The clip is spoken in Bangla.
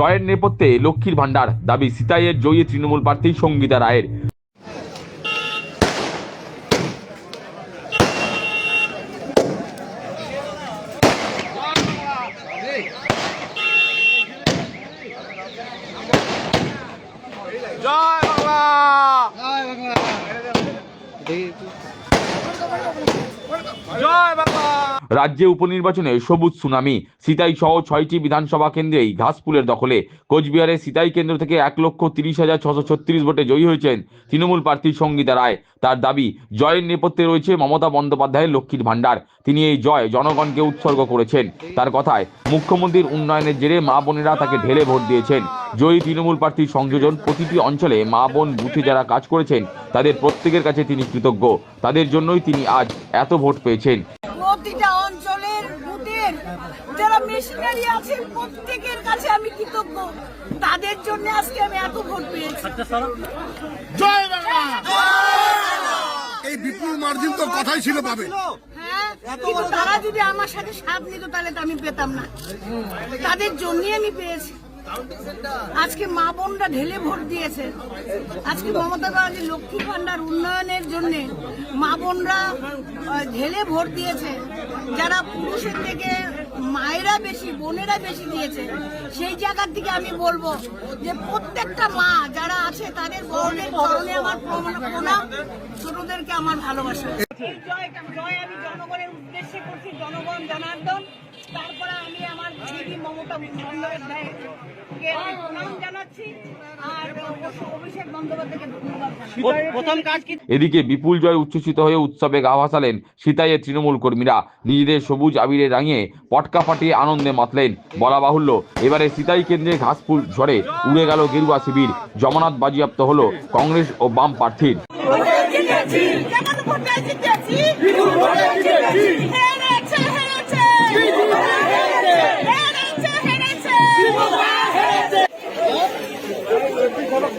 জয়ের নেপথ্যে লক্ষ্মীর ভাণ্ডার দাবি সিতাইয়ের জয়ী তৃণমূল প্রার্থী সঙ্গীতা রায়ের। জয় বাংলা! জয় বাংলা। রাজ্যে উপনির্বাচনে সবুজ সুনামি। সিতাই সহ ছয়টি বিধানসভা কেন্দ্রেই ঘাসফুলের দখলে। কোচবিহারের সিতাই কেন্দ্র থেকে এক লক্ষ তিরিশ হাজার ছশো ছত্রিশ ভোটে জয়ী হয়েছেন তৃণমূল প্রার্থী সঙ্গীতা রায়। তার দাবি, জয়ের নেপথ্যে রয়েছে মমতা বন্দ্যোপাধ্যায়ের লক্ষ্মীর ভাণ্ডার। তিনি এই জয় জনগণকে উৎসর্গ করেছেন। তার কথায়, মুখ্যমন্ত্রীর উন্নয়নের জেরে মা বোনেরা তাকে ঢেলে ভোট দিয়েছেন। জয়ী তৃণমূল প্রার্থীর সংযোজন প্রতিটি অঞ্চলে মা বোন বুথে যারা কাজ করেছেন, তাদের প্রত্যেকের কাছে তিনি কৃতজ্ঞ। তাদের জন্যই তিনি আজ এত ভোট পেয়েছেন। প্রতিটা অঞ্চলের বুথের যারা মেশিনারি আছে প্রত্যেকের কাছে আমি কৃতজ্ঞ। তাদের জন্য আজকে আমি এত ভোট পেয়েছি। জয় বাংলা! এই বিপুল মার্জিন তো কথাই ছিল পাবে। হ্যাঁ কিন্তু তারা যদি আমার সাথে সাথ নিত তাহলে তো আমি পেতাম না। তাদের জন্যই আমি পেয়েছি। আজকে মা বোনরা ঢেলে ভোট দিয়েছে। আজকে মমতা ব্যানার্জি লক্ষ্মী ভান্ডার উন্নয়নের জন্য মা বোনরা ঢেলে ভোট দিয়েছে। যারা পুরুষের থেকে মায়েরা বেশি, বোনেরা বেশি দিয়েছে, সেই জায়গার দিকে আমি বলব যে প্রত্যেকটা মা যারা আছে, তাদের বড়দের চরণে আমার প্রণাম ছোটদেরকে আমার ভালোবাসা। জনগণের উদ্দেশ্যে করছি, জনগণ জনার্দন। তারপরে আমি দিদি মমতা বন্দ্যোপাধ্যায়কে প্রণাম জানাচ্ছি আর অভিষেক বন্দ্যোপাধ্যায়কে ধন্যবাদ জানাচ্ছি। প্রথম কাজ কি? এদিকে বিপুল জয় উচ্ছ্বসিত হয়ে উৎসবে গা ভাসালেন সিতাইয়ের তৃণমূল কর্মীরা নিজেদের সবুজ আবিরে রাঙিয়ে পটকা ফাটিয়ে আনন্দে মাতলেন। বলা বাহুল্য এবারে সিতাই কেন্দ্রে ঘাসফুল ঝড়ে উড়ে গেল গেরুয়া শিবির। জমানাত বাজিয়াপ্ত হলো কংগ্রেস ও বাম প্রার্থীর।